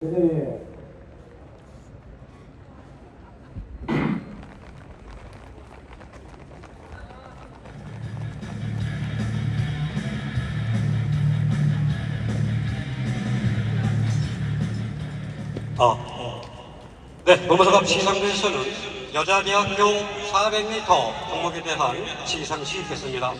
네. 아, 네, 본부사갑 시상대에서는 여자대학교 400m 종목에 대한 시상시 있겠습니다.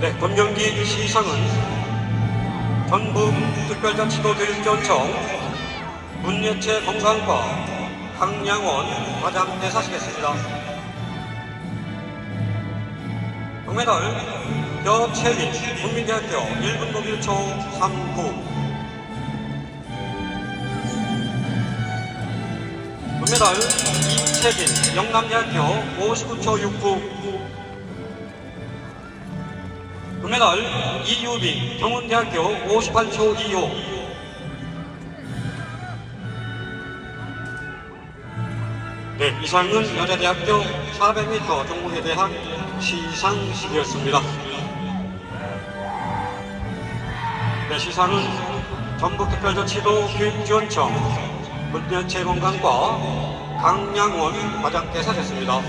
네, 본경기 시상은 전북 특별자치도 교육전청 문예체 건강과 강양원 과장 대사시겠습니다. 동메달 여채민 국민대학교 1분 독일초 3구 금메달 이채진 영남대학교 59초 69 금메달 이유빈 경운대학교 58초 25 네, 이상은 여자대학교 400m 종목에 대한 시상식이었습니다. 네, 시상은 전북특별자치도 교육지원청 문연체건강과 강양원 과장께서 하셨습니다.